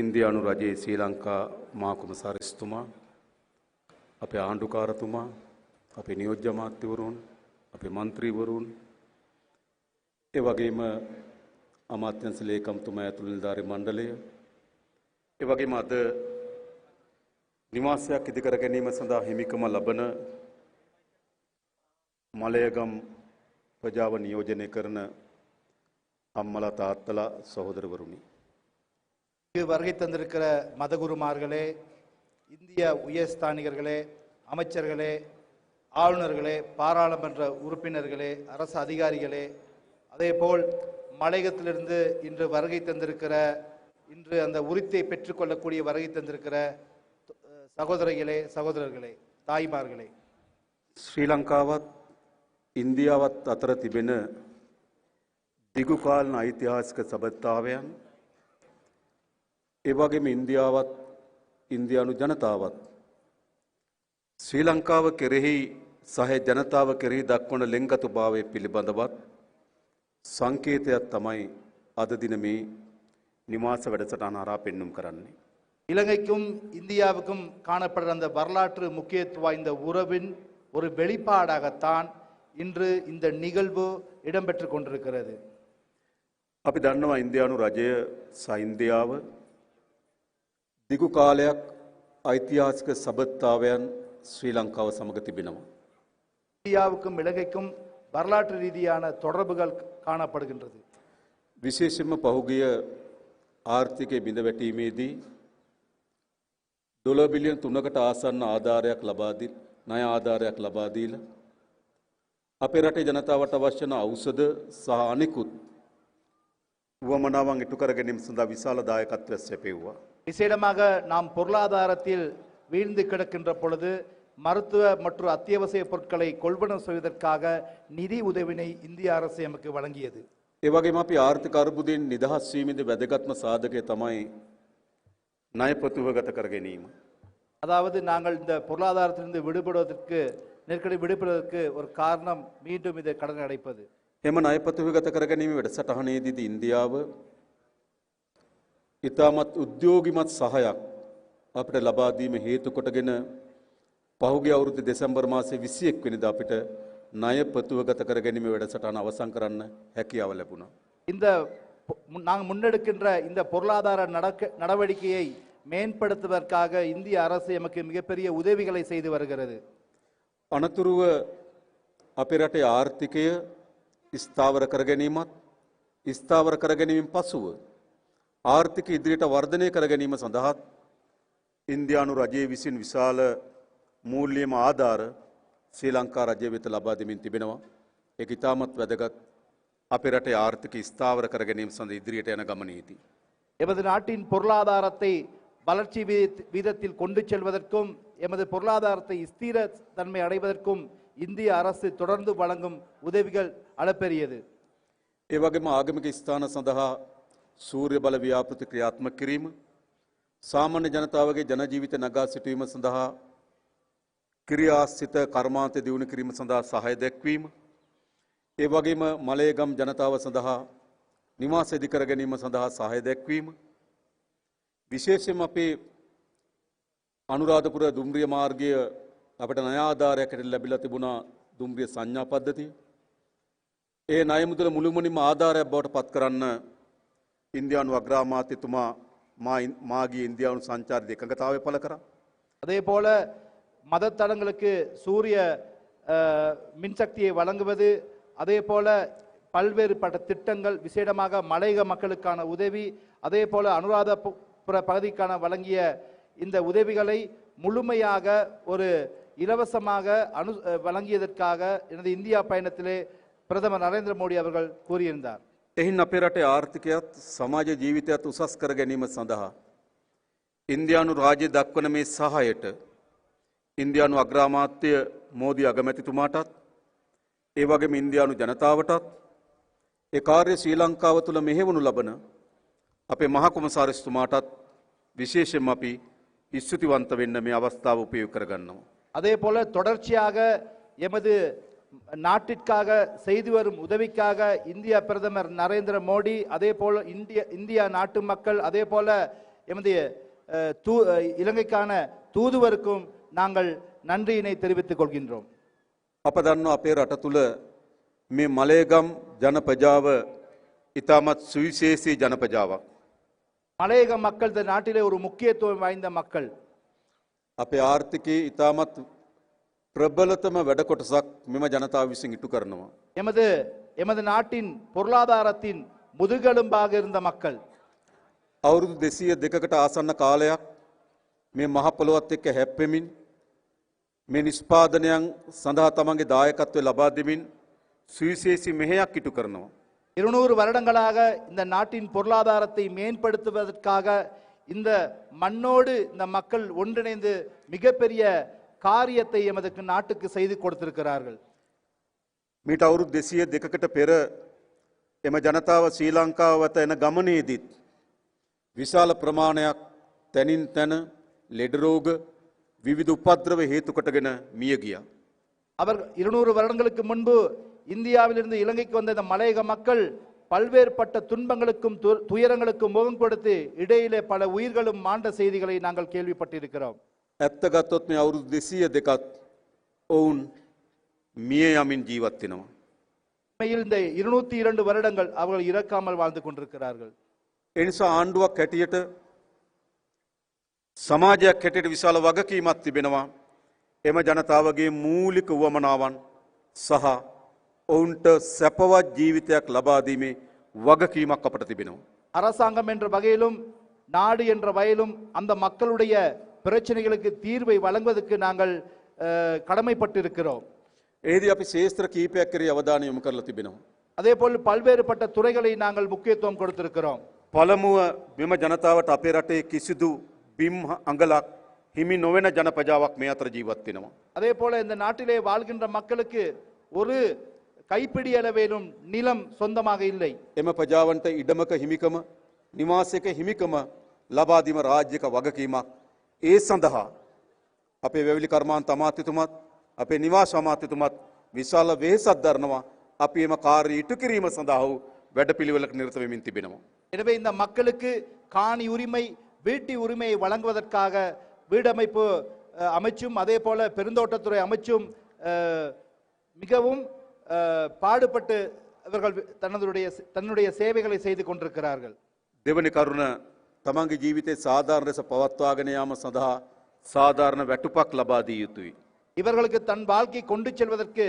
ඉන්දයානු රජයේ ශ්‍රී ලංකා මාකුමසාරිස්තුමා අපේ ආණ්ඩුකාරතුමා අපේ නියෝජ්‍යමාත්‍යවරුන් අපේ මන්ත්‍රීවරුන් ඒ වගේම අමාත්‍යන්ස ලේකම්තුමා ඇතුළු නිලධාරි මණ්ඩලය ඒ වගේම අද නිවාසයක් ඉදිකර ගැනීම සඳහා හිමිකම ලබන මලයගම් ප්‍රජාව නියෝජනය කරන අම්මලා තාත්තලා සහෝදරවරුනි. இங்கு வருகை தந்திருக்கிற மதகுருமார்களே இந்திய உயர்ஸ்தானிகர்களே அமைச்சர்களே ஆளுநர்களே பாராளுமன்ற உறுப்பினர்களே அரசு அதிகாரிகளே அதேபோல் மலையகத்திலிருந்து இன்று வருகை தந்திருக்கிற இன்று அந்த உரித்தை பெற்றுக்கொள்ளக்கூடிய வருகை தந்திருக்கிற சகோதரிகளே சகோதரர்களே தாய்மார்களே. ஸ்ரீலங்காவத் இந்தியாவத் அத்தர திபென திகுகாலின ஐத்திஹாசிக சபத்தாவையான் සබත්තාවයන් ඒවගේම ඉන්දියාවත් ඉන්දයානු ජනතාවත් ශ්‍රී ලංකාව කෙරෙහි සහ ජනතාව කෙරෙහි දක්වන ලෙංගතු භාවය පිළිබඳවත් සංකේතයක් තමයි අද දින මේ නිවාස වැඩසටහන හරහා පෙන්නුම් කරන්නේ. இலங்கைக்கும் இந்தியாவுக்கும் காணப்படுற அந்த வரலாற்று முக்கியத்துவம் வாய்ந்த உறவின் ஒரு வெளிப்பாடாகத்தான் இன்று இந்த நிகழ்வு இடம்பெற்று கொண்டிருக்கிறது අපි දන්නවා ඉන්දයානු රජය සයින්දියාව දිගු කාලයක් ඓතිහාසික සබත්තාවයන් ශ්‍රී ලංකාව සමඟ තිබෙනවා. இந்தியாவுக்கும் இலங்கைக்கும் வரலாற்று ரீதியான தொடர்புகள் காணப்படுகின்றது විශේෂෙන්ම පහුගිය ආර්ථිකය බිඳ වැටීමේදී ඩොල බිලියන් තුනකට ආසන්න ආධාරයක් ලබාදී නය ආධාරයක් ලබාදීල. අපේ රටේ ජනතාවට අවශ්‍යන අවසද සහ අනෙකුත් වුවමනාවන් ඉටු කර ගැනීම සඳහා විශාල දායකත්වයක් සැපෙව්වා. விசேடமாக நாம் பொருளாதாரத்தில் வீழ்ந்து கிடக்கின்ற பொழுது மருத்துவ மற்றும் அத்தியாவசிய பொருட்களை கொள்வனவு செய்வதற்காக நிதி உதவினை இந்திய அரசு எமக்கு வழங்கியது ඒවගේම අපි ආර්ථික අර්බුදයෙන් නිදහස් වීමේදී වැදගත්ම සාධකය තමයි ණය ප්‍රතිවගත කර ගැනීම. அதாவது நாங்கள் இந்த பொருளாதாரத்திலிருந்து விடுபடுவதற்கு நெருக்கடி விடுபடுவதற்கு ஒரு காரணம் மீண்டும் இதை கடன் அடைப்பது එම ණය ප්‍රතිවගත කර ගැනීම වැඩසටහනේදීදී ඉන්දියාව ඉතාමත් උද්‍යෝගිමත් සහයක් අපිට ලබා දීම හේතු කොටගෙන පහුගිය අවුරුදු දෙසැම්බර් මාසයේ 21 වෙනිදා අපිට ණය ප්‍රතිවගත කර ගැනීම වැඩසටහන අවසන් කරන්න හැකියාව ලැබුණා. இந்த பொ- முன்- நாங்கள் முன்னெடுக்கின்ற இந்த பொருளாதார நடக்க நடவடிக்கையை மேம்படுத்துவதற்காக இந்திய அரசு எமக்கு மிகப்பெரிய உதவிகளை செய்து வருகிறது අනතුරුව අපේ රටේ ආර්ථිකය ස්ථාවර කර ගැනීමත් ස්ථාවර කර ගැනීමෙන් පසුව ආර්ථික ඉදිරියට වර්ධනය කර ගැනීම සඳහාත් ඉන්දයානු රජයේ විසින් විශාල මූල්‍යම ආධාර ශ්‍රී ලංකා රජය වෙත ලබා දෙමින් තිබෙනවා. ඒක ඉතාමත් වැදගත් අපේ රටේ ආර්ථික ස්ථාවර කර ගැනීම සඳ ඉදිරියට යන ගමනේදී. எமது நாட்டின் பொருளாதாரத்தை வளர்ச்சி வீத- வீதத்தில் கொண்டு செல்வதற்கும் எமது பொருளாதாரத்தை ஸ்திர தன்மை அடைவதற்கும் இந்திய அரசு தொடர்ந்து வழங்கும் உதவிகள் அளப்பெரியது ඒ වගේම ආගමික ස්ථාන සඳහා සූර්ය බල ව්‍යාපෘති ක්‍රියාත්ම කිරීම සාමාන්‍ය ජනතාවගේ ජනජීවිත නගා සිටුවීම සඳහා ක්‍රියාස්සිත කර්මාන්ත දියුණු කිරීම සඳහා සහය දැක්වීම ඒ වගේම මලයගම් ජනතාව සඳහා නිවාස ඉදිකර ගැනීම සඳහා සහය දැක්වීම. විශේෂයෙන් අපේ අනුරාධපුර දුම්රිය මාර්ගය අපට නයාධාරයකට ලැබිලා තිබුණා දුම්රිය සංඥා පද්ධතිය. ඒ නයමුදල මුළුමනින්ම ආධාරයක් බවට පත් කරන්න ඉන්දයානු අග්‍රාමාත්‍යතුමා මා- මාගේ ඉන්දයානු සංචාර්ය එකඟතාවය පල කර. அதே போல மதத்தலங்களுக்கு சூரிய அஹ், மின்சக்தியை வழங்குவது அதே போல பல்வேறுபட்ட திட்டங்கள் விசேடமாக மலையக மக்களுக்கான உதவி அதே போல அனுராதபுர பகுதிக்கான வழங்கிய இந்த உதவிகளை முழுமையாக ஒரு இலவசமாக அனு அஹ், வழங்கியதற்காக எனது இந்தியா பயணத்திலே பிரதமர் நரேந்திர மோடி அவர்கள் கூறியிருந்தார் එහින් අපේ රටේ ආර්ථිකයත් සමාජ ජීවිතයත් උසස් කර ගැනීම සඳහා. ඉන්දයානු රාජ්‍ය දක්වන මේ සහයට ඉන්දයානු අග්‍රාමාත්‍ය මෝදී අගමැතිතුමාටත් ඒ වගේම ඉන්දයානු ජනතාවටත් ඒ කාර්ය ශ්‍රී ලංකාව තුළ මෙහෙවනු ලබන අපේ මහකොමසාරිස්තුමාටත් විශේෂෙන් අපි ස්තුතිවන්ත වෙන්න මේ අවස්ථාව උපයු කරගන්නවා. அதே போல தொடர்ச்சியாக எமது நாட்டிற்காக செய்து வரும் உதவிக்காக இந்திய பிரதமர் நரேந்திர மோடி அதே போல இந்திய இந்தியா நாட்டு மக்கள் அதே போல எமது அஹ், தூ அஹ், இலங்கைக்கான தூதுவருக்கும் நாங்கள் நன்றியினை தெரிவித்துக் கொள்கின்றோம் අප දන්නවා අපේ රට තුළ මේ මලේගම් ජනපජාව ඉතාමත් සුවිශේෂී ජනපජාවක්. மலையக மக்கள் இந்த நாட்டிலே ஒரு முக்கியத்துவம் வாய்ந்த மக்கள் අපේ ආර්ථිකයේ ඉතාමත් ප්‍රබලතම වැඩ කොටසක් මෙම ජනතාව විසින් ඉටු කරනවා. எமது எமது நாட்டின் பொருளாதாரத்தின் முதுகெலும்பாக இருந்த மக்கள் අවුරුදු දෙසීය දෙකකට ආසන්න කාලයක් මේ මහපොළොවත් එක්ක හැප්පෙමින් මේ නිස්පාදනයන් සඳහා තමන්ගේ දායකත්වය ලබා දෙමින් සුවිශේෂී මෙහෙයක් ඉටු කරනවා. இருநூறு வருடங்களாக இந்த நாட்டின் பொருளாதாரத்தை மேம்படுத்துவதற்காக இந்த மண்ணோடு இந்த மக்கள் ஒன்றிணைந்து மிகப்பெரிய காரியத்தை எமது நாட்டுக்கு செய்து கொடுத்திருக்கிறார்கள் මීට අවුරුදු දෙසිය දෙකකට පෙර එම ජනතාව ශ්‍රී ලංකාවත එන ගමනේදීත් විශාල ප්‍රමාණයක් තැනින් තැන ලෙඩරෝග විවිධ උපද්‍රව හේතුකටගෙන මිය ගිය. அவர் இருநூறு வருடங்களுக்கு முன்பு இந்தியாவிலிருந்து இலங்கைக்கு வந்த இந்த மலையக மக்கள் பல்வேறுபட்ட துன்பங்களுக்கும் து- துயரங்களுக்கும் முகம் கொடுத்து இடையிலே பல உயிர்களும் மாண்ட செய்திகளை நாங்கள் கேள்விப்பட்டிருக்கிறோம் ඇත්ත ගත්තොත් මේ අවුරුදු දෙසීය දෙකත් ඔවුන් මිය යමින් ජීවත්වෙනවා. உண்மையில் இந்த இருநூத்தி இரண்டு வருடங்கள் அவர்கள் இறக்காமல் வாழ்ந்து கொண்டிருக்கிறார்கள் එනිසා ආණ්ඩුවක් හැටියට සමාජයක් හැටියට විශාල වගකීමක් තිබෙනවා. එම ජනතාවගේ මූලික වුවමනාවන් සහ ඔවුන්ට සැපවත් ජීවිතයක් ලබාදීමේ වගකීමක් අපට තිබෙනවා. அரசாங்கம் என்ற வகையிலும் நாடு என்ற வகையிலும் அந்த மக்களுடைய பிரச்சனைகளுக்கு தீர்வை வழங்குவதற்கு நாங்கள் அஹ், கடமைப்பட்டிருக்கிறோம் ඒදී අපි ශේත්‍ර කීපයක් කරේ අවධානය යොමු කරලා තිබෙනවා. அதே போல் பல்வேறுபட்ட துறைகளை நாங்கள் முக்கியத்துவம் கொடுத்திருக்கிறோம் පළමුව මෙම ජනතාවට අපේ රටේ කිසිදු බිම් අඟලක් හිමි නොවෙන ජනපජාවක් මේ අතර ජීවත් වෙනවා. அதே போல இந்த நாட்டிலே வாழ்கின்ற மக்களுக்கு ஒரு கைப்பிடி அளவேலும் நிலம் சொந்தமாக இல்லை එම ප්‍රජාවන්ට ඉඩමක හිමිකම නිවාසයක හිමිකම ලබාදීම රාජ්‍යක වගකීමක්. ඒ සඳහා අපේ වැවිලි කර්මාන්ත අමාත්‍යතුමත් අපේ නිවාස අමාත්‍යතුමත් විශාල වෙහෙසක් දරනවා අපි එම කාර්ය ඉටු කිරීම සඳහා වූ වැඩපිළිවෙලක නිරත වෙමින් තිබෙනවා. எனவே இந்த மக்களுக்கு காணி உரிமை வீட்டு உரிமையை வழங்குவதற்காக வீடமைப்பு அஹ், அமைச்சும் அதே போல பெருந்தோட்டத்துறை அமைச்சும் அஹ், மிகவும் அஹ், பாடுபட்டு இவர்கள் தன்னுடைய தன்னுடைய சேவைகளை செய்து கொண்டிருக்கிறார்கள் දෙවනි කරුණ තමන්ගේ ජීවිතය සාධාරණ ලෙස පවත්වාගෙන යාම සඳහා සාධාරණ වැටුපක් ලබාදී යුතුයි. இவர்களுக்கு தன் வாழ்க்கை கொண்டு செல்வதற்கு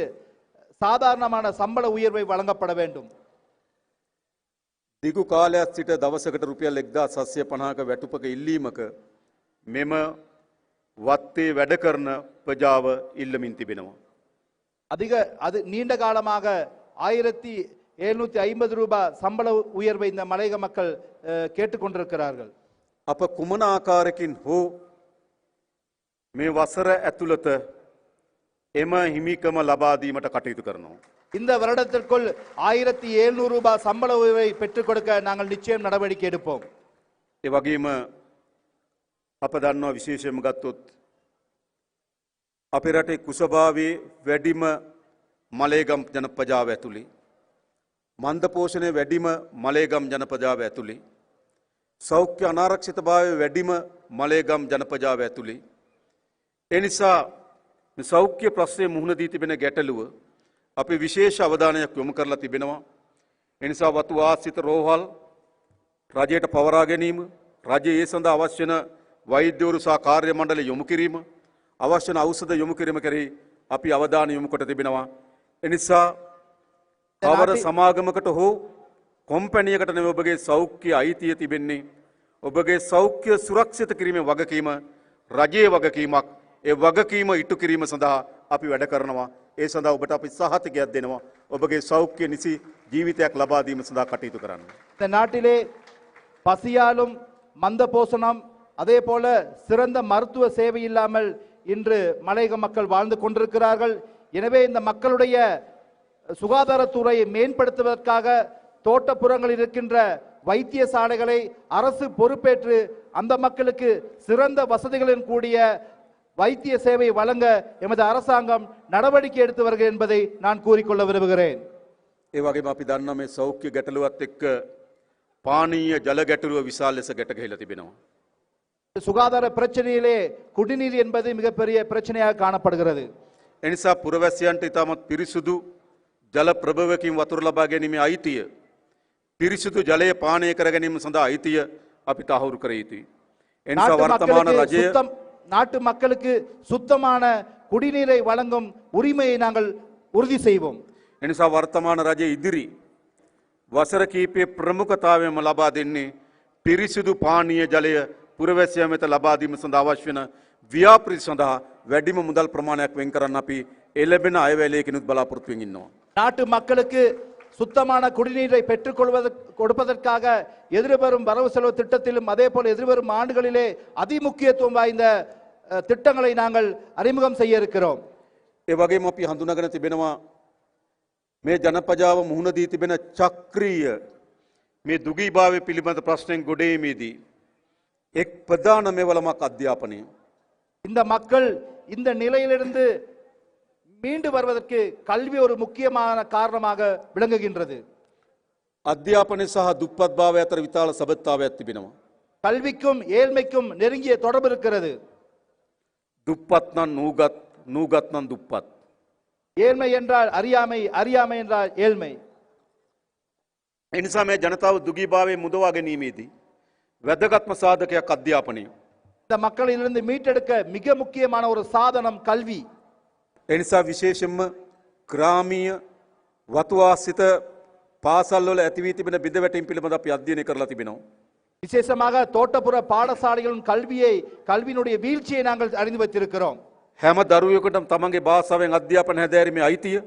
சாதாரணமான சம்பள உயர்வை வழங்கப்பட வேண்டும் දිගු කාලයක් සිට දවසකට රුපියල් එක්දා සස්ය පනාක වැටුපක ඉල්ලීමක මෙම වත්තේ වැඩ කරන ප්‍රජාව ඉල්ලමින් තිබෙනවා. அதிக அது நீண்ட காலமாக ஆயிரத்தி எழுநூத்தி ஐம்பது ரூபாய் சம்பள உயர்வை இந்த மலையக மக்கள் அஹ், கேட்டுக்கொண்டிருக்கிறார்கள் අප කුමන ආකාරකින් හෝ මේ වසර ඇතුළත එම හිමිකම ලබාදීමට කටයුතු කරනවා. இந்த வருடத்திற்குள் ஆயிரத்தி எழுநூறு ரூபாய் சம்பள உயர்வை பெற்றுக் கொடுக்க நாங்கள் நிச்சயம் நடவடிக்கை எடுப்போம் ඒ වගේම අප දන්නවා විශේෂයම ගත්තොත් අපේ රටේ කුසභාවේ වැඩිම මලේගම් ජනපජාව ඇතුළේ. මන්දපෝෂණය වැඩිම මලේගම් ජනපජාව ඇතුළේ. සෞඛ්‍ය අනාරක්ෂිතභාවය වැඩිම මලේගම් ජනපජාව ඇතුළේ. එනිසා මේ සෞඛ්‍ය ප්‍රශ්නය මුහුණ දී තිබෙන ගැටලුව අපි විශේෂ අවධානයක් යොමු කරලා තිබෙනවා. එනිසා වතු ආසිත රෝහල් රජයට පවරා ගැනීම රජය ඒ සඳහා අවශ්‍ය වන වෛද්‍යවරු සහ කාර්ය මණ්ඩල යොමු කිරීම අවශ්‍ය වන ඖෂධ යොමු කිරීම කෙරෙහි අපි අවධානය යොමු කොට තිබෙනවා. එනිසා කවර සමාගමකට හෝ කොම්පැනියකට නෙවෙයි ඔබගේ සෞඛ්‍ය අයිතිය තිබෙන්නේ ඔබගේ සෞඛ්‍ය සුරක්ෂිත කිරීමේ වගකීම රජයේ වගකීමක් ඒ වගකීම ඉටු කිරීම සඳහා අපි වැඩ කරනවා ඒ සඳහා ඔබට අපි සහතිකයක් දෙනවා ඔබගේ සෞඛ්‍ය නිසි ජීවිතයක් ලබා දීම සඳහා කටයුතු කරන්න. இந்த நாட்டிலே பசியாலும் மந்த போசனம் அதே போல சிறந்த மருத்துவ சேவை இல்லாமல் இன்று மலையக மக்கள் வாழ்ந்து கொண்டிருக்கிறார்கள் எனவே இந்த மக்களுடைய சுகாதாரத்துறையை மேம்படுத்துவதற்காக தோட்டப்புறங்களில் இருக்கின்ற வைத்தியசாலைகளை அரசு பொறுப்பேற்று அந்த மக்களுக்கு சிறந்த வசதிகளுடன் கூடிய வைத்திய சேவை வழங்க எமது அரசாங்கம் நடவடிக்கை எடுத்து வருகிறது என்பதை நான் கூறிக்கொள்ள விரும்புகிறேன் ඒ වගේම අපි දන්නවා මේ සෞඛ්‍ය ගැටලුවත් එක්ක පානීය ජල ගැටලුව විශාල ලෙස ගැට ගහලා තිබෙනවා. சுகாதார பிரச்சனையிலே குடிநீர் என்பது மிகப்பெரிய பிரச்சனையாக காணப்படுகிறது එනිසා පුරවැසියන්ට ඉතාමත් පිරිසුදු ජල ප්‍රභවකින් වතුර ලබා ගැනීමේ අයිතිය. පිරිසිදු ජලය පානය කර ගැනීම සඳහා අයිතිය අපි තහවුරු කර යුතුයි. එනිසා நாட்டு වර්තමාන மக்களுக்கு රජය சுத்தம் நாட்டு மக்களுக்கு சுத்தமான குடிநீரை வழங்கும் உரிமையை நாங்கள் உறுதி செய்வோம் එනිසා වර්තමාන රජය ඉදිරි වසර කීපය ප්‍රමුඛතාවයම ලබා දෙන්නේ පිරිසිදු පානීය ජලය පුරවැසිය වෙත ලබාදීම සඳහා අවශ්‍ය වෙන ව්‍යාපෘති සඳහා වැඩිම මුදල් ප්‍රමාණයක් වෙන් කරන්න අපි එළබෙන අයවැලයකිනුත් බලාපොරොත්තුවෙන් ඉන්නවා. நாட்டு மக்களுக்கு சுத்தமான குடிநீரை பெற்றுக்கொள்வது கொடுப்பதற்காக எதிர்வரும் வரவு செலவு திட்டத்திலும் அதே போல எதிர்வரும் ஆண்டுகளிலே அதிமுக்கியத்துவம் வாய்ந்த அஹ், திட்டங்களை நாங்கள் அறிமுகம் செய்ய இருக்கிறோம் ඒ වගේම අපි හඳුනගෙන තිබෙනවා මේ ජනපජාව මුහුණ දී තිබෙන චක්‍රීය මේ දුගීභාවය පිළිබඳ ප්‍රශ්නයෙන් ගොඩේමේදී. එක් ප්‍රධාන මෙවලමක් අධ්‍යාපනය. இந்த மக்கள் இந்த நிலையிலிருந்து மீண்டு வருவதற்கு கல்வி ஒரு முக்கியமான காரணமாக விளங்குகின்றது අධ්‍යාපනය සහ දුප්පත් භාවය අතර විතාල සබත්තාවයක් තිබෙනවා. கல்விக்கும் ஏழ்மைக்கும் நெருங்கிய தொடர்பு இருக்கிறது දුප්පත්නන් නූගත් නූගත්නන් දුප්පත්. ஏழ்மை என்றால் அறியாமை அறியாமை என்றால் ஏழ்மை එනිසා මේ ජනතාව දුගීභාවය මුදවා ගැනීමේදී. වැදගත්ම සාධකයක් අධ්‍යාපනය. இந்த மக்களிலிருந்து மீட்டெடுக்க மிக முக்கியமான ஒரு சாதனம் கல்வி එනිසා විශේෂෙන්ම ග්‍රාමීය වතුවාසිත පාසල්වල ඇතිවී තිබෙන බිඳවැටීම් පිළිබඳ අපි අධ්‍යයනය කරලා තිබෙනවා. விசேஷமாக தோட்டப்புற பாடசாலைகளின் கல்வியை கல்வியினுடைய வீழ்ச்சியை நாங்கள் அறிந்து வைத்திருக்கிறோம் හැම දරුවෙකුටම තමන්ගේ භාෂාවෙන් අධ්‍යාපන හැදෑරීමේ අයිතිය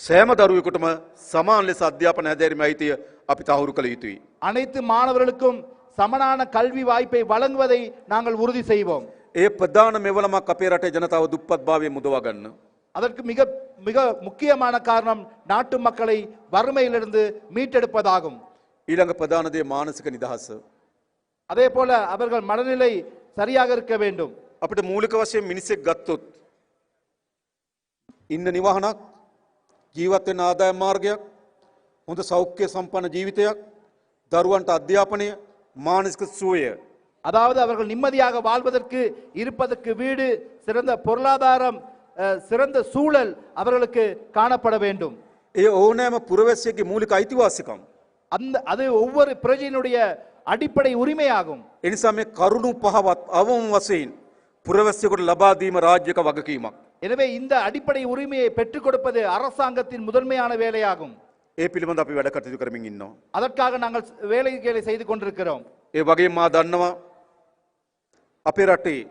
සෑම දරුවෙකුටම සමාන් ලෙස අධ්‍යාපන හැදෑරීමේ අයිතිය අපි තහවුරු කළ යුතුයි. அனைத்து மாணவர்களுக்கும் சமனான கல்வி வாய்ப்பை வழங்குவதை நாங்கள் உறுதி செய்வோம் ඒ ප්‍රධාන මෙවලමක් අපේ රටේ ජනතාව දුප්පත් භාවය මුදවා ගන්න. அதற்கு மிக மிக முக்கியமான காரணம் நாட்டு மக்களை வறுமையிலிருந்து மீட்டெடுப்பதாகும் ඊළඟ ප්‍රධානදේ මානසික නිදහස. அதே போல அவர்கள் மனநிலை சரியாக இருக்க வேண்டும் අපිට මූලික වශයෙන් මිනිස්සෙක් ගත්තොත්. ඉන්න නිවහනක් ජීවත්වෙන් ආදාය මාර්ගයක් හොඳ සෞඛ්‍ය සම්පන්න ජීවිතයක් දරුවන්ට අධ්‍යාපනය මානසික සුවය. அதாவது அவர்கள் நிம்மதியாக வாழ்வதற்கு இருப்பதற்கு வீடு சிறந்த பொருளாதாரம் அஹ், சிறந்த சூழல் அவர்களுக்கு காணப்பட வேண்டும் ඒ ඕනෑම පුරවැසියගේ මූලික අයිතිවාසිකම්. அந்த அது ஒவ்வொரு பிரஜையினுடைய அடிப்படை உரிமையாகும் එනිසා මේ කරුණු පහවත් අවම වසයෙන් පුරවැස්යකොට ලබාදීම රාජ්‍යක වගකීමක්. எனவே இந்த அடிப்படை உரிமையை பெற்றுக் கொடுப்பது அரசாங்கத்தின் முதன்மையான வேலையாகும் ඒ පිළිබඳ අපි වැඩ කටයුතු කරමින් ඉන්නවා. அதற்காக நாங்கள் வேலைகளை செய்து கொண்டிருக்கிறோம் ඒ වගේ මා දන්නවා අපේ රටේ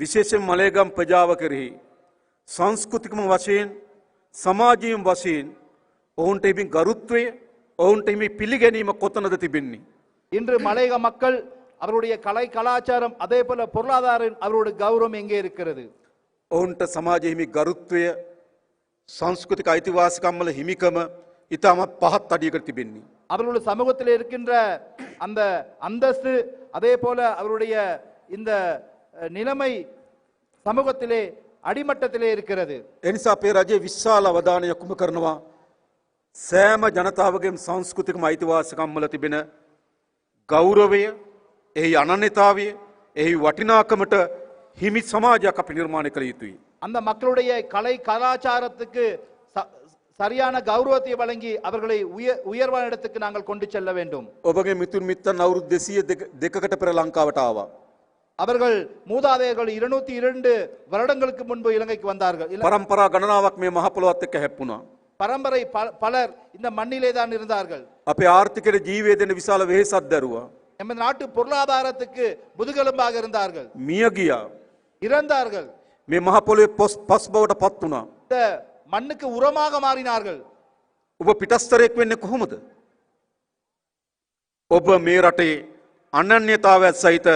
විශේෂෙන් මලේගම් ප්‍රජාව කෙරෙහි සංස්කෘතිකම වශයෙන් සමාජීම් වශයෙන් ඔවුන්ට එමින් ගරුත්වය ඔවුන්ට එමි පිළිගැනීම කොතනද තිබෙන්නේ. இன்று மலையக மக்கள் அவருடைய கலை கலாச்சாரம் அதே போல பொருளாதாரம் அவருடைய கௌரவம் எங்கே இருக்கிறது ඔවුන්ට සමාජහිමි ගරුත්වය සංස්කෘතික අයිතිවාසිකම්මල හිමිකම ඉතාමත් පහත් අඩියකට තිබෙන්නේ. அவர்களுடைய சமூகத்தில் இருக்கின்ற அந்த அந்தஸ்து அதே போல அவருடைய இந்த அஹ், நிலைமை சமூகத்திலே அடிமட்டத்திலே இருக்கிறது එනිසා අපේ රජයේ විශ්වාල අවධානය යොකුම කරනවා සෑම ජනතාවගේම සංස්කෘතිකම අයිතිවාසිකම්මල තිබෙන ගෞරවය එහි අනන්‍යතාවය එහි වටිනාකමට හිමි සමාජයක් අපි නිර්මාණය කළ යුතුයි. அந்த மக்களுடைய கலை கலாச்சாரத்துக்கு ச- சரியான கௌரவத்தை வழங்கி அவர்களை உயர் உயர்வான இடத்துக்கு நாங்கள் கொண்டு செல்ல வேண்டும் ඔබගේ මිතුන් මිත්තන් අවුරුදු දෙසිය දෙකකට පෙර ලංකාවට ආවා. அவர்கள் மூதாதையர்கள் இருநூத்தி இரண்டு வருடங்களுக்கு முன்பு இலங்கைக்கு வந்தார்கள் இல- පරම්පරා ගණනාවක් මේ මහපොළොවත් එක්ක හැප්පුණා. பரம்பரை ப- பலர் இந்த மண்ணிலே தான் இருந்தார்கள் අපේ ආර්ථිකයට ජීවය දෙන විශාල වෙහෙසක් දැරුවා. நமது நாட்டு பொருளாதாரத்துக்கு முதுகெலும்பாக இருந்தார்கள் මිය ගියා. இறந்தார்கள் මේ මහපොළොවේ පොස් පස් බවට පත් වුණා. இந்த மண்ணுக்கு உரமாக மாறினார்கள் ඔබ පිටස්තරයෙක් වෙන්න කොහොමද. ඔබ මේ රටේ අනන්‍යතාවත් සහිත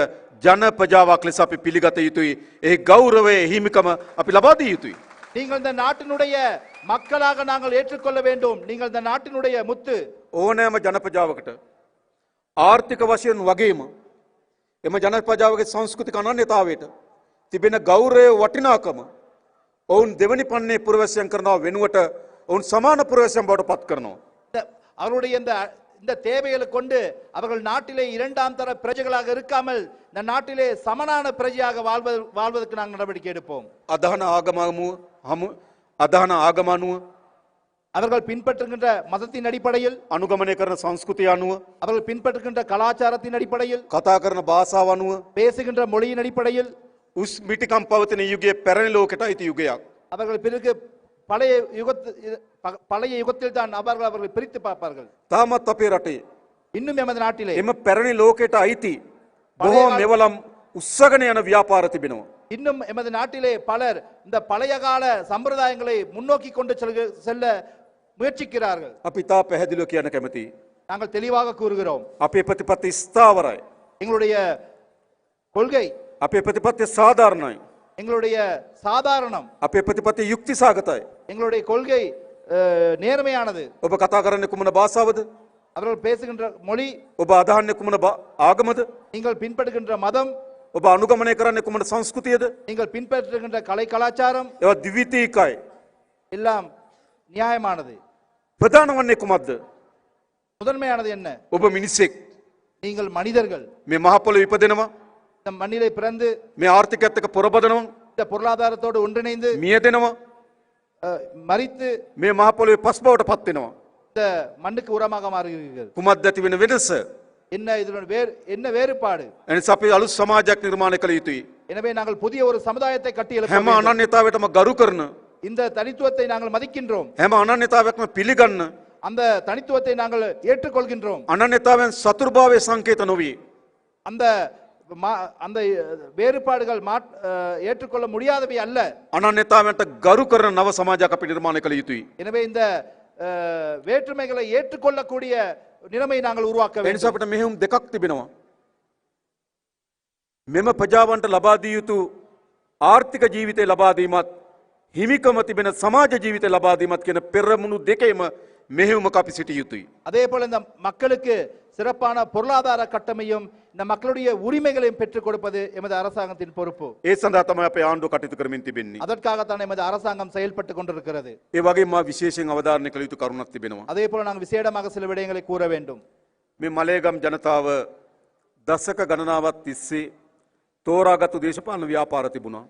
ජන ප්‍රජාවක් ලෙස අපි පිළිගත යුතුයි. ඒ ගෞරවය හිමිකම අපි ලබාදී යුතුයි. நீங்கள் இந்த நாட்டினுடைய மக்களாக நாங்கள் ஏற்றுக்கொள்ள வேண்டும் நீங்கள் இந்த நாட்டினுடைய முத்து ඕනෑම ජනපජාවකට ආර්ථික වශයෙන් වගේම එම ජනපජාවගේ සංස්කෘතික අනන්‍යතාවයට තිබෙන ගෞරය වටිනාකම ඔවුන් දෙවනි පන්නේ පුරවැසියන් කරනවා වෙනුවට ඔවුන් සමාන පුරවැසියන් බවට පත් කරනවා. இந்த- அவருடைய இந்த இந்த தேவைகளை கொண்டு அவர்கள் நாட்டிலே இரண்டாம் தர பிரஜைகளாக இருக்காமல் இந்த நாட்டிலே சமனான பிரஜையாக வாழ்வது வாழ்வதற்கு நாங்கள் நடவடிக்கை எடுப்போம் අදහන ආගමමුව හමු අදහන ආගමනුව அவர்கள் பின்பற்றுகின்ற மதத்தின் அடிப்படையில் අනුගමනය කරන සංස්කෘතිය අනුව அவர்கள் பின்பற்றுகின்ற கலாச்சாரத்தின் அடிப்படையில் කතා කරන භාෂාව අනුව பேசுகின்ற மொழியின் அடிப்படையில் උස් මිටිකම් පවතින යුගයේ පැරණි ලෝකෙට අයිති යුගයක්. அவர்கள் பிறகு பழைய யுகத்து ப- பழைய யுகத்தில் தான் அவர்கள் அவர்களை பிரித்து பார்ப்பார்கள் තාමත් අපේ රටේ. இன்னும் எமது நாட்டிலே එම පැරණි ලෝකෙට අයිති බොහෝ මෙවලම් උත්සගෙන යන ව්‍යාපාර තිබෙනවා. இன்னும் எமது நாட்டிலே பலர் இந்த பழைய கால சம்பிரதாயங்களை முன்னோக்கி கொண்டு செல்க- செல்ல முயற்சிக்கிறார்கள் අපි තා පැහැදිලිව කියන කැමති. நாங்கள் தெளிவாக கூறுகிறோம் අපේ ප්‍රතිපත්ති ස්ථාවරයි. எங்களுடைய கொள்கை අපේ ප්‍රතිපත්තිය සාධාරණයි. எங்களுடைய சாதாரணம் අපේ ප්‍රතිපත්තිය යුක්ති සාගතයි. எங்களுடைய கொள்கை அஹ், நேர்மையானது ඔබ කතා කරන්න කුමන භාෂාවද அவர்கள் பேசுகின்ற மொழி ඔබ අදහන්න කුමන භා- ආගමද நீங்கள் பின்பற்றுகின்ற மதம் ඔබ අනුගමනය කරන්න කුමන සංස්කෘතියද நீங்கள் பின்பற்றுகின்ற கலை கலாச்சாரம் ඒවා දිවිතීකයි. எல்லாம் நியாயமானது ප්‍රධාන වන්නේ කුමක්ද. முதன்மையானது என்ன ඔබ මිනිස්සෙක් நீங்கள் மனிதர்கள் මේ මහපොල ඉපදෙනවා இந்த மண்ணிலே பிறந்து මේ ආර්ථිකත් එක්ක පොරබදනවා இந்த பொருளாதாரத்தோடு ஒன்றிணைந்து මියදෙනවා அஹ், மரித்து මේ මහපොලේ පස් බවට පත්වෙනවා. இந்த மண்ணுக்கு உரமாக மாறுகிறீர்கள் කුමත් ඇති වෙන වෙනස. என்ன இதனுடன் வேறு என்ன வேறுபாடு එනිසා අපි අලුත් සමාජයක් නිර්මාණය කළ යුතුයි. எனவே நாங்கள் புதிய ஒரு சமுதாயத்தை கட்டி எழுப்ப හැම வேண்டும். අනන්‍යතාවටම ගරු කරන. இந்த தனித்துவத்தை நாங்கள் மதிக்கின்றோம் හැම අනන්‍යතාවක්ම පිළිගන්න. அந்த தனித்துவத்தை நாங்கள் ஏற்றுக்கொள்கின்றோம் අනන්‍යතාවෙන් සතුර්භාවය සංකේත නොවී. அந்த மா- அந்த வேறுபாடுகள் மாட்- அஹ், ஏற்றுக்கொள்ள முடியாதவை அல்ல අනන්‍යතාවන්ට ගරු කරන නව සමාජයක් අපි නිර්මාණය කළ යුතුයි. எனவே இந்த அஹ், வேற்றுமைகளை ஏற்றுக்கொள்ளக்கூடிய நிலைமை நாங்கள் உருவாக்க வேண்டும் එනිසා අපිට මෙහෙුම් දෙකක් තිබෙනවා. මෙම ප්‍රජාවන්ට ලබා දිය යුතු ආර්ථික ජීවිතය ලබා දීමත් හිමිකම තිබෙන සමාජ ජීවිතය ලබා දීමත් කියන පෙරමුණු දෙකේම මෙහෙයුමක අපි සිටිය යුතුයි. அதே போல இந்த மக்களுக்கு சிறப்பான பொருளாதார கட்டமையும் இந்த மக்களுடைய உரிமைகளையும் பெற்றுக் கொடுப்பது எமது அரசாங்கத்தின் பொறுப்பு ඒ සඳහා තමයි අපේ ආණ්ඩුව කටයුතු කරමින් තිබෙන්නේ. அதற்காகத்தான் எமது அரசாங்கம் செயல்பட்டு கொண்டிருக்கிறது ඒ වගේ මා විශේෂයෙන් අවධාරණය කළ යුතු කරුණක් තිබෙනවා. அதே போல நாங்கள் விசேடமாக சில விடயங்களை கூற வேண்டும் මේ මලේගම් ජනතාව දසක ගණනාවත් තිස්සේ තෝරාගත්තු දේශපාලන ව්‍යාපාර තිබුණා.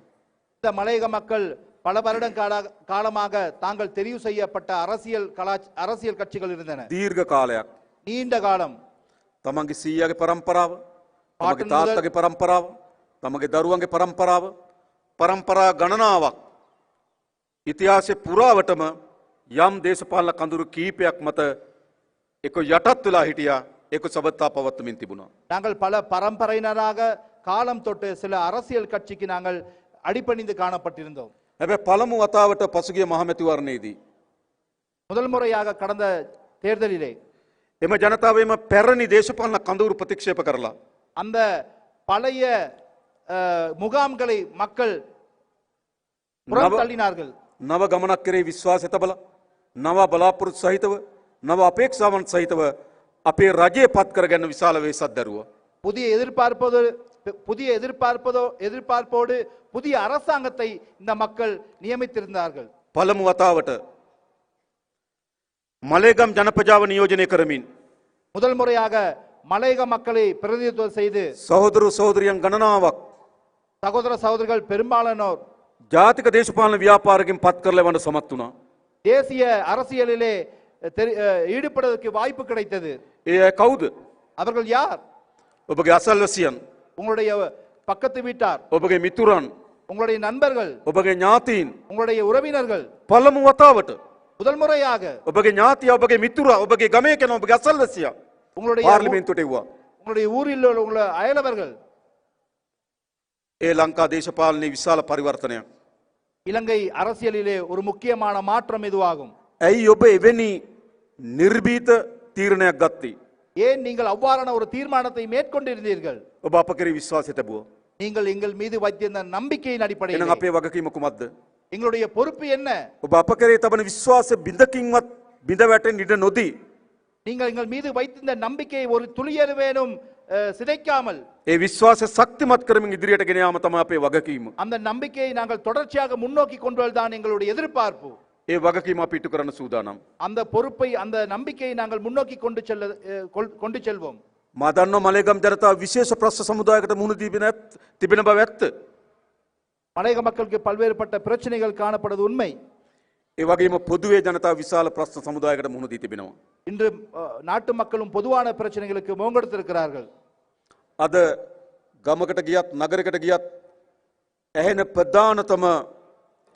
இந்த மலையக மக்கள் பல வருடம் கால- காலமாக தாங்கள் தெரிவு செய்யப்பட்ட அரசியல் கலாச் அரசியல் கட்சிகள் இருந்தன දීර්ඝ කාලයක්. நீண்ட காலம் තමන්ගේ සීයගේ පරම්පරාව තමගේ පාටන් මුදල්- තාත්තගේ පරම්පරාව තමගේ දරුවන්ගේ පරම්පරාව පරම්පරා ගණනාවක් ඉතිහාසය පුරාවටම යම් දේශපාලන කඳුරු කීපයක් මත එක යටත් වෙලා හිටියා එක සබත්තා පවත්වමින් තිබුණා. நாங்கள் பல பரம்பரையினராக காலம் தொட்டு சில அரசியல் கட்சிக்கு நாங்கள் அடிபணிந்து காணப்பட்டிருந்தோம் හැබැ පළමු වතාවට පසුගිය මහමැතිවරණයේදී. முதல் முறையாக கடந்த தேர்தலிலே එම ජනතාවම පැරණි දේශපාලන කඳවුරු ප්‍රතික්ෂේප කරලා. அந்த பழைய முகாம்களை மக்கள் தள்ளினார்கள் ನವ ಗಮನಕ್ಕೆ ವಿಶ್ವಾಸಿತ ಬಲ ನವ ಬಲಾಪುರ ಸಹಿತವ ನವ ಅಪೇಕ್ಷಾವನ್ ಸಹಿತವ ಅಪೇ ರಜೆ ಪಾತ್ಕರಗನ್ನು ವಿಶಾಲವೇ ಸದ್ದರುವ புதிய எதிர்பார்ப்பது புதிய எதிர்பார்ப்பதோ எதிர்பார்ப்போடு புதிய அரசாங்கத்தை இந்த மக்கள் நியமித்திருந்தார்கள். பல வத்தாவட்ட மலேகம் ஜனபஜாவ நியோஜனை கருமீன். முதல் முறையாக மலையக மக்களை பிரதிநிதித்துவம் செய்து සහෝදරු සහෝදරියන් ගණනාවක් சகோதர சகோதரிகள் பெரும்பாலானோர் ජාතික දේශපාලන ව්‍යාපාරකින් පත් කරල වන්න සමත් වුණා. தேசிய அரசியலிலே தெரி- அஹ், ஈடுபடுவதற்கு வாய்ப்பு கிடைத்தது ඒ අය කවුද. அவர்கள் யார் ඔබගේ අසල්වසියන් உங்களுடைய பக்கத்து வீட்டார் ඔබගේ මිතුරන් உங்களுடைய நண்பர்கள் ඔබගේ ඥාතීන් உங்களுடைய உறவினர்கள் පළමු වතාවට முதல் முறையாக ඔබගේ ඥාතිය ඔබගේ මිතුර ඔබගේ ගමය කෙන ඔබ අසල්වසිය உங்களுடைய ஊ- පාර්ලිමෙන්තුට එව්වා. உங்களுடைய ஊரில் உள்ள உள்ள அயலவர்கள் ඒ ලංකා දේශපාලනය විශාල පරිවර්තනයක්. இலங்கை அரசியலிலே ஒரு முக்கியமான மாற்றம் இதுவாகும் ඇයි ඔබ එවැනි නිර්බීත තීරණයක් ගත්තේ. ஏன் நீங்கள் அவ்வாறான ஒரு தீர்மானத்தை மேற்கொண்டிருந்தீர்கள் ඔබ අප කරේ විශ්වාසය තැබුව. நீங்கள் எங்கள் மீது வைத்திருந்த நம்பிக்கையின் එන அடிப்படையில் අපේ වගකීමකුමක්ද. எங்களுடைய பொறுப்பு என்ன ඔබ අප කරේ තබන විශ්වාස බිඳකින්වත් බිඳ වැටෙන් ඉඩ නොදී. நீங்கள் எங்கள் மீது வைத்திருந்த நம்பிக்கையை ஒரு துளியருவேனும் அஹ், சிதைக்காமல் ඒ විශ්වාස ශක්තිමත් කරමින් ඉදිරියට ගෙන යාම තම අපේ වගකීම. அந்த நம்பிக்கையை நாங்கள் தொடர்ச்சியாக முன்னோக்கி கொண்டு தான் எங்களுடைய எதிர்பார்ப்பு ඒ වගකීම අපි ඉටු කරන්න සූදානම්. அந்த பொறுப்பை அந்த நம்பிக்கையை நாங்கள் முன்னோக்கி கொண்டு செல்ல அஹ், கொள்- கொண்டு செல்வோம் මදන්න මලේගම් ජනතාව විශේෂ ප්‍රශ්න සමුදායකට මුණ දීබෙන ඇත්- තිබෙන බව ඇත්ත. மலையக மக்களுக்கு பல்வேறுபட்ட பிரச்சனைகள் காணப்படுவது உண்மை ඒ වගේම පොදුවේ ජනතාව විශාල ප්‍රශ්න සමුදායකට මුණ දී තිබෙනවා. இன்று அஹ், நாட்டு மக்களும் பொதுவான பிரச்சனைகளுக்கு முகங்கொடுத்திருக்கிறார்கள் අද ගමකට ගියත් නගරකට ගියත් ඇහෙන ප්‍රධානතම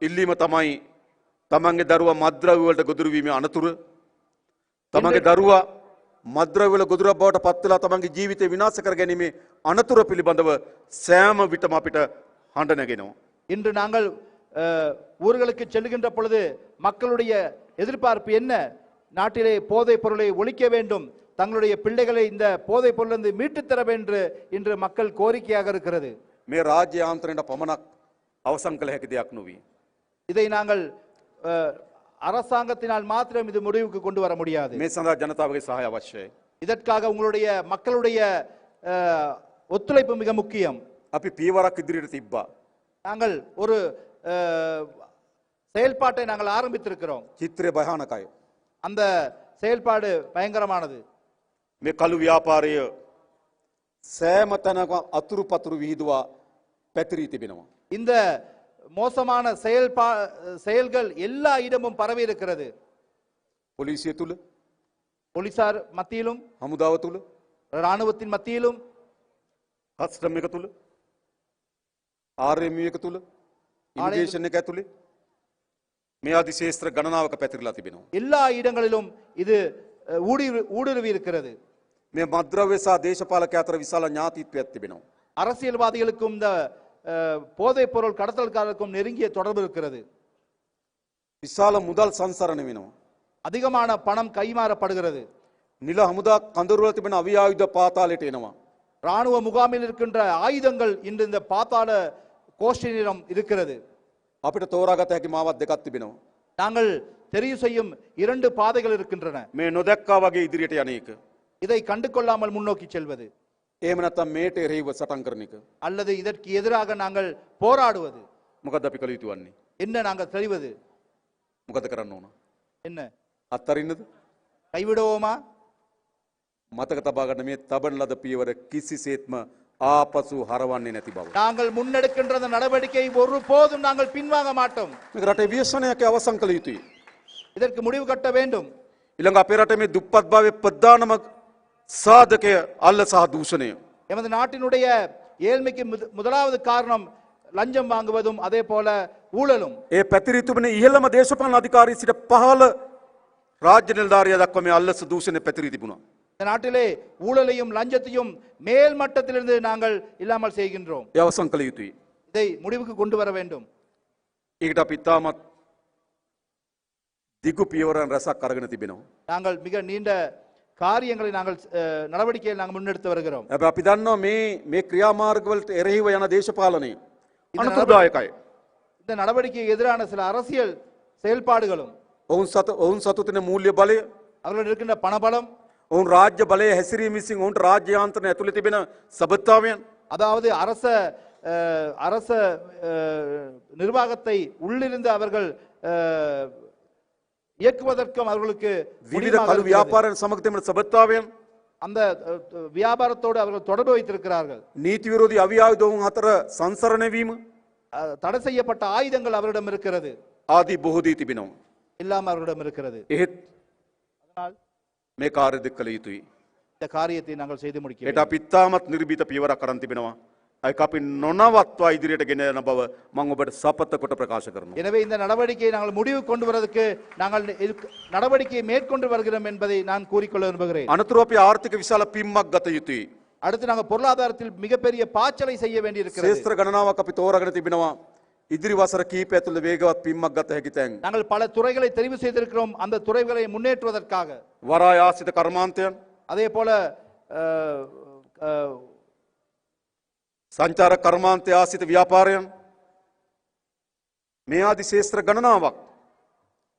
ඉල්ලීම තමයි තමන්ගේ දරුවා මද්‍රව්‍යවලට ගොදුරුවීම අනතුර තමන්ගේ දරුවා මද්‍රව්‍යවල ගොදුරක් බවට පත්වෙලා තමන්ගේ ජීවිතය විනාශ කර ගැනීමේ අනතුර පිළිබඳව සෑම විටම අපිට හඬ නැගෙනවා. இன்று நாங்கள் அஹ், ஊர்களுக்கு செல்லுகின்ற பொழுது மக்களுடைய எதிர்பார்ப்பு என்ன? நாட்டிலே போதைப் பொருளை ஒழிக்க வேண்டும். தங்களுடைய பிள்ளைகளை இந்த போதைப் பொருளிலிருந்து மீட்டுத் தர என்று மக்கள் கோரிக்கையாக இருக்கிறது. மே ராஜ்ய ஆந்தரின் பமன அவசங்கலகதியாக்னுவி இதை நாங்கள் அரசாங்கத்தினால் மாத்திரம் இது முடிவுக்கு கொண்டு வர முடியாது. மே சந்தா ஜனதாவுக்கு சகாய இதற்காக உங்களுடைய மக்களுடைய ஒத்துழைப்பு மிக முக்கியம். அப்படி பீவராக்கு திடீர் திப்பா. நாங்கள் ஒரு செயல்பாட்டை நாங்கள் ஆரம்பித்திருக்கிறோம் චිත්‍රය භයානකයි. அந்த செயல்பாடு பயங்கரமானது මේ කළු ව්‍යාපාරය සෑම තැනක අතුරු පතුරු විහිදුවා පැතිරී තිබෙනවා. இந்த மோசமான செயல்பா செயல்கள் எல்லா இடமும் பரவி இருக்கிறது පොලිසිය තුළ போலீசார் மத்தியிலும் හමුදාව තුළ இராணுவத்தின் மத்தியிலும் කස්ටම් එක තුළ ආර්යම එක තුළ ඉමිගේෂන් එක ඇතුළේ මේ අධි ශේත්‍ර ගණනාවක පැතිරලා තිබෙනවා. எல்லா இடங்களிலும் இது அஹ், ஊடுருவி ஊடுருவி இருக்கிறது මේ මද්‍රව්‍ය සහ දේශපාලක අතර විශාල ඥාතිත්වයක් තිබෙනවා. அரசியல்வாதிகளுக்கும் இந்த அஹ், போதைப் பொருள் கடத்தல்காரருக்கும் நெருங்கிய தொடர்பு இருக்கிறது විශාල මුදල් සංසරණ වෙනවා. அதிகமான பணம் கைமாறப்படுகிறது නිල හමුදා කඳරුවල තිබෙන අවියායුධ පාතාලයට එනවා. ராணுவ முகாமில் இருக்கின்ற ஆயுதங்கள் இன்று இந்த பாத்தாள கோஷ்டியிடம் இருக்கிறது අපිට තෝරාගත හැකි මාවත් දෙකක් තිබෙනවා. நாங்கள் தெரிவு செய்யும் இரண்டு பாதைகள் இருக்கின்றன මේ නොදැක්කා වගේ ඉදිරියට යන එක. இதை கண்டு கொள்ளாமல் முன்னோக்கி செல்வது එහෙම නැත්නම් මේට එරෙහිව සටන් කරන එක. அல்லது இதற்கு எதிராக நாங்கள் போராடுவது මොකද අපි කළ යුතු වන්නේ? என்ன நாங்கள் தெரிவது මොකද කරන්න ඕන? என்ன අත්තරින්නද? கைவிடுவோமா මතක තබා ගන්න මේ තබන ලද පියවර කිසිසේත්ම ආපසු හරවන්නේ නැති බව. நாங்கள் முன்னெடுக்கின்ற அந்த நடவடிக்கை ஒருபோதும் நாங்கள் பின்வாங்க மாட்டோம் මේක රටේ ව්‍යසනයක් අවසන් කළ යුතුයි. இதற்கு முடிவு கட்ட வேண்டும் ඊළඟ අපේ රටේ මේ දුප්පත් භාවයේ ප්‍රධානම සාධකය අල්ල සහ දූෂණය. எமது நாட்டினுடைய ஏழ்மைக்கு முத- முதலாவது காரணம் லஞ்சம் வாங்குவதும் அதே போல ஊழலும் ඒ පැතිරී තිබෙන ඉහළම දේශපාලන අධිකාරී සිට පහළ රාජ්‍ය නිලධාරියා දක්වා මේ අල්ලස දූෂණය පැතිරී තිබුණා. இந்த நாட்டிலே ஊழலையும் லஞ்சத்தையும் மேல் மட்டத்திலிருந்து நாங்கள் இல்லாமல் செய்கின்றோம் ඒ අවසන් කළ යුතුයි. இதை முடிவுக்கு கொண்டு வர வேண்டும் ඒකට අපි ඉතාමත් දිගු පියවරන් රැසක් අරගෙන තිබෙනවා. நாங்கள் மிக நீண்ட காரியங்களை நாங்கள் அஹ், நடவடிக்கையை நாங்கள் முன்னெடுத்து வருகிறோம் හැබැයි අපි දන්නවා මේ මේ ක්‍රියාමාර්ගවලට එරෙහිව යන දේශපාලනය ඉතින් අනතුරුදායකයි. இந்த நடவடிக்கைக்கு எதிரான சில அரசியல் செயல்பாடுகளும் ඔවුන් සතු ඔවුන් සතුතින මූල්‍ය බලය அவர்கள் இருக்கின்ற பணபலம் ඔවුන් රාජ්‍ය බලය හැසිරීම විසින් ඔවුන්ට රාජ්‍යාන්තරන ඇතුළේ තිබෙන සබත්තාවයන් அதாவது அரச அஹ், அரச அஹ், நிர்வாகத்தை உள்ளிருந்து அவர்கள் அஹ், இயக்குவதற்கும் அவர்களுக்கு විවිධ முடியுமாக කළු இருக்கிறது. ව්‍යාපාරයෙන් සමග තිබෙන සබත්තාවයන් அந்த அஹ், வியாபாரத்தோடு அவர்கள் தொடர்பு வைத்திருக்கிறார்கள் නීති විරෝධී අවියායුධ ඔවුන් අතර සංසරණය වීම அஹ், தடை செய்யப்பட்ட ஆயுதங்கள் அவரிடம் இருக்கிறது ආදී බොහෝ දී තිබෙනවා. இல்லாமல் அவரிடம் இருக்கிறது එහෙත් அதனால் මේ කාර්ය දෙක කළ යුතුයි. இந்த காரியத்தை நாங்கள் செய்து முடிக்க ඒට අපි ඉතාමත් නිර්භීත පියවරක් කරන් තිබෙනවා. අයි අපි නොනවත්වා ඉදිරියට ගෙන යන බව මං ඔබට සපත්ත කොට ප්‍රකාශ කරනවා. எனவே இந்த நடவடிக்கையை நாங்கள் முடிவு கொண்டு வருவதற்கு நாங்கள் இதுக்கு- நடவடிக்கையை மேற்கொண்டு வருகிறோம் என்பதை நான் கூறிக்கொள்ள விரும்புகிறேன் අනතුරු අපි ආර්ථික විශාල පිම්මක් ගත යුතුයි. அடுத்து நாங்கள் பொருளாதாரத்தில் மிகப்பெரிய பாய்ச்சலை செய்ய வேண்டியிருக்கிறது ශේත්‍ර ගණනාවක් අපි තෝරගෙන තිබෙනවා. ඉදිරි වසර කීප ඇතුළ වේගවත් පිම්මක් ගත හැකි තැන්. நாங்கள் பல துறைகளை தெரிவு செய்திருக்கிறோம் அந்த துறைகளை முன்னேற்றுவதற்காக වරාය ආසිත කර්මාන්තයන් அதே போல அஹ், அஹ், සංචාර කර්මාන්තය ආසිත ව්‍යාපාරයන් මේ ආදි ශේත්‍ර ගණනාවක්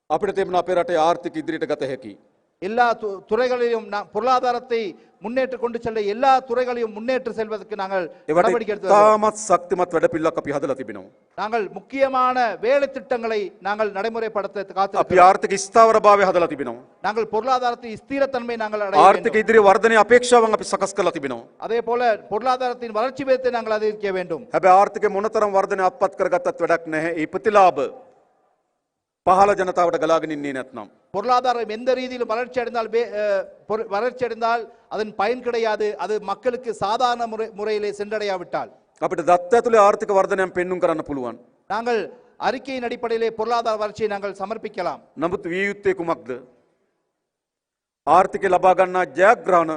අපිට තිබෙන අපේ රටේ ආර්ථික ඉදිරියට ගත හැකි. எல்லா து- துறைகளிலும் நாம் பொருளாதாரத்தை முன்னேற்ற கொண்டு செல்ல எல்லா துறைகளையும் முன்னேற்ற செல்வதற்கு நாங்கள் ඒවට நடவடிக்கை எடுத்து வருகிறோம். තාමත් ශක්තිමත් වැඩපිල්ලක් අපි හදලා තිබෙනවා. நாங்கள் முக்கியமான வேலை திட்டங்களை நாங்கள் நடைமுறைப்படுத்த අපි காத்து ආර්ථික ස්ථාවරභාවය හදලා තිබෙනවා. நாங்கள் பொருளாதாரத்தின் ஸ்திரத்தன்மை நாங்கள் அடைய ආර්ථික வேண்டும். ඉදිරි වර්ධනය අපේක්ෂාවන් අපි සකස් කරලා තිබෙනවා. அதே போல பொருளாதாரத்தின் வளர்ச்சி விதத்தை நாங்கள் அதிகரிக்க வேண்டும் හැබැයි ආර්ථිකය මොනතරම් වර්ධනය අත්පත් කරගත්තත් වැඩක් නැහැ. ඒ ප්‍රතිලාභ පහළ ஜனதாவோட ගලාගෙන ඉන්නේ නැත්නම් பொருளாதாரம் எந்த ரீதியிலும் வளர்ச்சி அடைந்தால் வளர்ச்சி அடைந்தால் அதன் பயன் கிடையாது. அது மக்களுக்கு சாதாரண முறை முறையிலே சென்றடையாவிட்டால். அப்படி දත්ත ඇතුළේ ආර්ථික වර්ධනයක් පෙන්눔 කරන්න நாங்கள் அறிக்கையின் அடிப்படையிலே பொருளாதார வளர்ச்சியை நாங்கள் சமர்ப்பிக்கலாம். නමුත් විය යුත්තේ කුමක්ද ආර්ථිකය ලබා ගන්නා ජයග්‍රහණ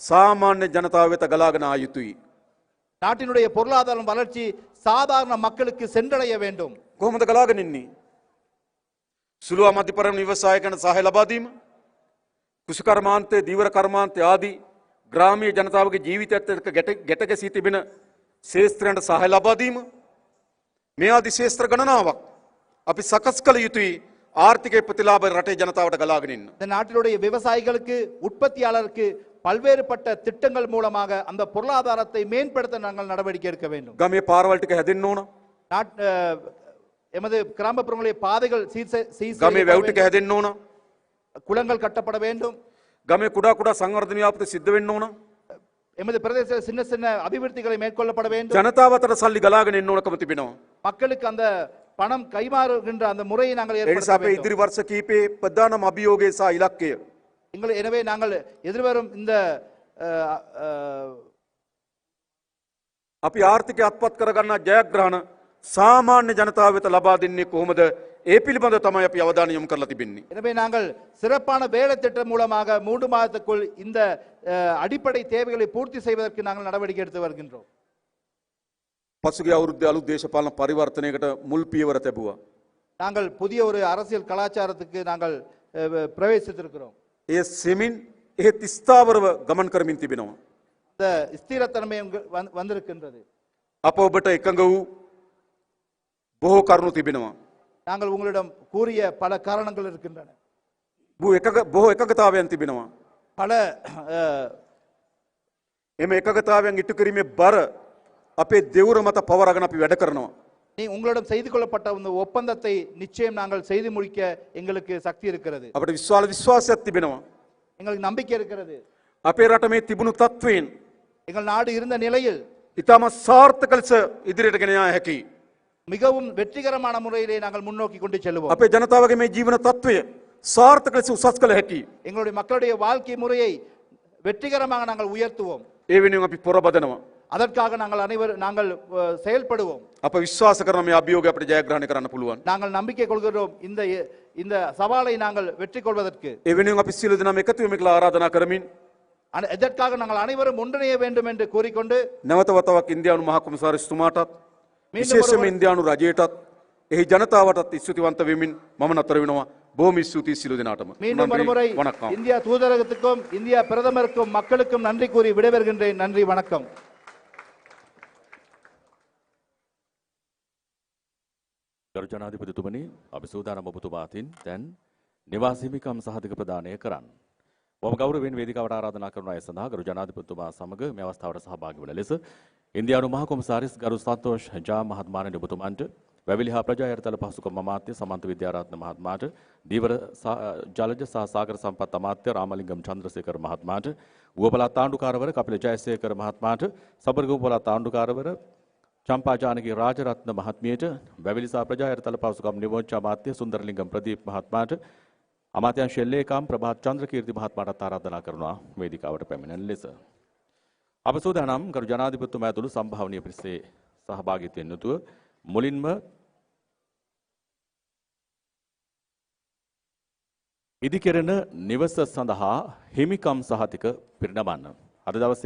සාමාන්‍ය ජනතාව වෙත ගලාගෙන நாட்டினுடைய பொருளாதாரம் வளர்ச்சி சாதாரண மக்களுக்கு சென்றடைய வேண்டும். කොහොමද ගලාගෙන ඉන්නේ සුළු අමධිපරම නිවසායකන සහය ලබා දීම, කුෂිකර්මාන්තය, දීවර කර්මාන්තය ආදී ග්‍රාමීය ජනතාවගේ ජීවිතයත් එක්ක ගැට ගැට ගැසී තිබෙන ශේස්ත්‍රයන්ට සහය ලබා දීම මේ ආදී ශේස්ත්‍ර ගණනාවක් අපි සකස් කළ යුතුයි ආර්ථිකය ප්‍රතිලාභ රටේ ජනතාවට ගලාගෙන ඉන්න. இந்த நாட்டினுடைய விவசாயிகளுக்கு உற்பத்தியாளருக்கு பல்வேறுபட்ட திட்டங்கள் மூலமாக அந்த பொருளாதாரத்தை மேம்படுத்த நாங்கள் நடவடிக்கை எடுக்க வேண்டும் ගමේ පාරවල් ටික හැදෙන්න ඕන. நாட் அஹ், எமது கிராமப்புறங்களில் பாதைகள் சீர் செ- சீர் ගමේ செய்யப்பட වැව් ටික வேண்டும். හැදෙන්න ඕන. குளங்கள் கட்டப்பட வேண்டும் ගමේ කුඩා කුඩා සංවර්ධන ව්‍යාපෘති සිද්ධ වෙන්න ඕන. எமது பிரதேச சின்ன சின்ன அபிவிருத்திகளை மேற்கொள்ளப்பட வேண்டும் ජනතාව අතර සල්ලි ගලාගෙන එන්න ඕනකම තිබෙනවා. மக்களுக்கு அந்த பணம் கைமாறுகின்ற அந்த முறையை நாங்கள் ඒ ஏற்படுத்த නිසා අපේ வேண்டும் ඉදිරි වර්ෂ කීපේ ප්‍රධානම අභියෝගය සහ ඉලක්කය எங்கள் எனவே நாங்கள் எதிர்வரும் இந்த அஹ், அஹ், අපි ආර්ථිකය අත්පත් කරගන්නා ජයග්‍රහණ සාමාන්‍ය ජනතාව වෙත ලබා දෙන්නේ කොහොමද? ඒ පිළිබඳ තමයි අපි අවධානය යොමු කරලා තිබෙන්නේ. எனவே நாங்கள் சிறப்பான வேலை திட்டம் மூலமாக மூன்று மாதத்துக்குள் இந்த அஹ், அடிப்படை தேவைகளை பூர்த்தி செய்வதற்கு நாங்கள் நடவடிக்கை எடுத்து வருகின்றோம் පසුගිය අවුරුද්දේ අලුත් දේශපාලන පරිවර්තනයකට මුල් පියවර තැබුවා. நாங்கள் புதிய ஒரு அரசியல் கலாச்சாரத்துக்கு நாங்கள் அஹ், பிரவேசித்திருக்கிறோம் ඒ සෙමින් එහෙත් ස්ථාවරව ගමන් කරමින් තිබෙනවා. இந்த ஸ்திரத்தன்மை உங்க- வந்து- வந்திருக்கின்றது අප ඔබට එකඟ වූ බොහෝ කරුණු තිබෙනවා. நாங்கள் உங்களிடம் கூறிய பல காரணங்கள் இருக்கின்றன බොහෝ එකඟ බොහෝ එකඟතාවයන් තිබෙනවා. பல அஹ், එම එකඟතාවයන් ඉටු කිරීමේ බර අපේ දෙවුර මත පවරගෙන අපි වැඩ කරනවා. நீ உங்களிடம் செய்து கொள்ளப்பட்ட இந்த ஒப்பந்தத்தை நிச்சயம் நாங்கள் செய்து முடிக்க எங்களுக்கு சக்தி இருக்கிறது අපට විශ්වාල විශ්වාසයක් තිබෙනවා. எங்களுக்கு நம்பிக்கை இருக்கிறது අපේ රට මේ තිබුණු තත්ත්වයෙන් எங்கள் நாடு இருந்த நிலையில் ඉතාමත් සාර්ථක ලෙස ඉදිරියට ගෙන යා හැකි. மிகவும் வெற்றிகரமான முறையிலே நாங்கள் முன்னோக்கி கொண்டு செல்வோம் අපේ ජනතාවගේ මේ ජීවන තත්ත්වය සාර්ථක ලෙස උසස් කළ හැකි. எங்களுடைய மக்களுடைய வாழ்க்கை முறையை வெற்றிகரமாக நாங்கள் உயர்த்துவோம் ඒ වෙනුවෙන් අපි පොරබදනවා. அதற்காக நாங்கள் அனைவரும் நாங்கள் அஹ், செயல்படுவோம் අප විශ්වාස කරන මේ අභියෝගය අපිට ජයග්‍රහණය කරන්න පුළුවන්. நாங்கள் நம்பிக்கை கொள்கிறோம் இந்த இந்த சவாலை நாங்கள் வெற்றி கொள்வதற்கு ඒ වෙනුවෙන් අපි සියලු දෙනාම එකතු වෙමු කියලා ආරාධනා කරමින් அன- இதற்காக நாங்கள் அனைவரும் ஒன்றிணைய வேண்டும் என்று கூறிக்கொண்டு නැවත වතාවක් ඉන්දියානු මහ කොමසාරිස්තුමාටත් විශේෂම ඉන්දයානු රජයටත් එහි ජනතාවටත් ස්තුතිවන්ත වෙමින් මම නතර වෙනවා. போமி ஸ்துதி சிலுதினாட்டம் மீண்டும் ஒருமுறை வணக்கம் இந்தியா தூதரகத்துக்கும் இந்தியா பிரதமருக்கும் மக்களுக்கும் நன்றி கூறி விடைபெறுகின்றேன் நன்றி வணக்கம் ගරු ජනාධිපතිතුමනි අපි සූදානම් ඔබතුමාතින් දැන් නිවාසීමිකම් සහතික ප්‍රදානය කරන්න. ඔබ ගෞරවයෙන් වේදිකාවට ආරාධනා කරන අය සඳහා ගරු ජනාධිපතිතුමා සමග මේ අවස්ථාවට සහභාගී වන ලෙස ඉන්දියානු මහ කොමසාරිස් ගරු සන්තෝෂ් ජා මහත්මාණන් ඔබතුමන්ට වැවිලි හා ප්‍රජා යටතල පහසුකම් අමාත්‍ය සමන්ත විද්‍යාරත්න මහත්මයාට දීවර සා- ජලජ සහ සාගර සම්පත් අමාත්‍ය රාමලිංගම් චන්ද්‍රසේකර මහත්මයාට ඌව පළාත් ආණ්ඩුකාරවර කපිල ජයසේකර මහත්මයාට සබරගමු පළාත් ආණ්ඩුකාරවර චම්පාජානකී රාජරත්න මහත්මියට වැවිලිසා ප්‍රජා යටතල පහසුකම් නියෝජ්‍ය අමාත්‍ය සුන්දරලිංගම් ප්‍රදීප් මහත්මයාට අමාත්‍යංශ එල්ලේකම් ප්‍රභාත් චන්ද්‍රකීර්ති මහත්මයාටත් ආරාධනා කරනවා වේදිකාවට පැමිණෙන ලෙස. අප සූදානම් ගරු ජනාධිපතිතුමා ඇතුළු සම්භාවනීය පිරිසේ සහභාගීත්වයෙන් යුතුව මුලින්ම ඉදිකෙරෙන නිවස සඳහා හිමිකම් සහතික පිරිනමන්න. අද දවසේ